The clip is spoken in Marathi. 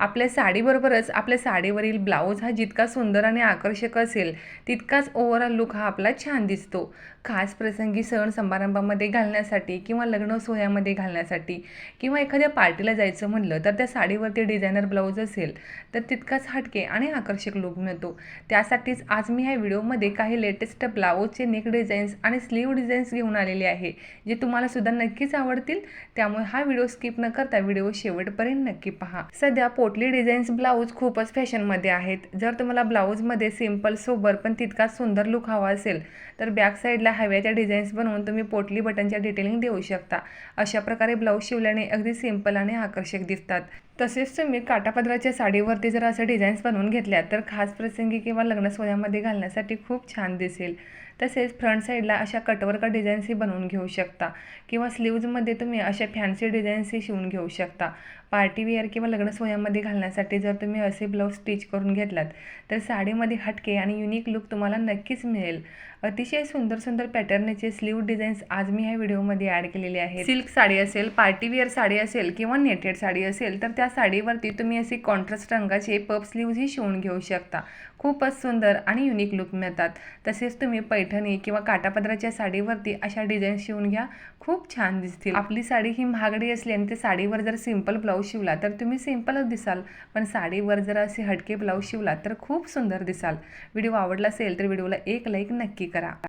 आपल्या साडीबरोबरच आपल्या साडीवरील ब्लाऊज हा जितका सुंदर आणि आकर्षक असेल तितकाच ओव्हरऑल लुक हा आपला छान दिसतो. खास प्रसंगी सण समारंभामध्ये घालण्यासाठी किंवा लग्न सोहळ्यामध्ये घालण्यासाठी किंवा एखाद्या पार्टीला जायचं म्हणलं तर त्या साडीवरती डिझायनर ब्लाऊज असेल तर तितकाच हटके आणि आकर्षक लुक मिळतो. त्यासाठीच आज मी ह्या व्हिडिओमध्ये काही लेटेस्ट ब्लाऊजचे नेक डिझाईन्स आणि स्लीव डिझाईन्स घेऊन आलेले आहे जे तुम्हाला सुद्धा नक्कीच आवडतील. त्यामुळे हा व्हिडिओ स्किप न करता व्हिडिओ शेवटपर्यंत नक्की पहा. सध्या पोटली डिझाईन्स ब्लाऊज खूपच फॅशनमध्ये आहेत. जर तुम्हाला ब्लाऊजमध्ये सिंपल सोबर पण तितकाच सुंदर लुक हवा असेल तर बॅक साईडला हव्याच्या डिझाईन्स बनवून तुम्ही पोटली बटनच्या डिटेलिंग देऊ शकता. अशा प्रकारे ब्लाऊज शिवल्याने अगदी सिंपल आणि आकर्षक दिसतात. तसेच तुम्ही काटापदराच्या साडीवरती जर असं डिझाईन्स बनवून घेतल्या तर खास प्रसंगी किंवा लग्न सोहळ्यामध्ये घालण्यासाठी खूप छान दिसेल. तसेच फ्रंट साईडला अशा कटवर्क डिझाईन्सही बनवून घेऊ शकता किंवा स्लीव्जमध्ये तुम्ही अशा फॅन्सी डिझाईन्सही शिवून घेऊ शकता. पार्टी वेअर किंवा लग्नसोहळ्यामध्ये घालण्यासाठी जर तुम्ही असे ब्लाऊज स्टिच करून घेतलात तर साडीमध्ये हटके आणि युनिक लुक तुम्हाला नक्कीच मिळेल. अतिशय सुंदर सुंदर पॅटर्नचे स्लीव डिझाईन्स आज मी ह्या व्हिडिओमध्ये ॲड केलेले आहेत. सिल्क साडी असेल पार्टीवेअर साडी असेल किंवा नेटेड साडी असेल तर त्या साडीवरती तुम्ही असे कॉन्ट्रास्ट रंगाचे पप स्लीव्सही शिवून घेऊ शकता. खूपच सुंदर आणि युनिक लुक मिळतात. तसेच तुम्ही पैठणी किंवा काटापदराच्या साडीवरती अशा डिझाईन शिवून घ्या. खूप छान दिसतील. आपली साडी ही महागडी असली आणि ते साडीवर जर सिंपल ब्लाऊज शिवला तर तुम्ही सिंपलच दिसाल. पण साडीवर जर असे हटके ब्लाऊज शिवला तर खूप सुंदर दिसाल. व्हिडिओ आवडला असेल तर व्हिडिओला एक लाईक नक्की करा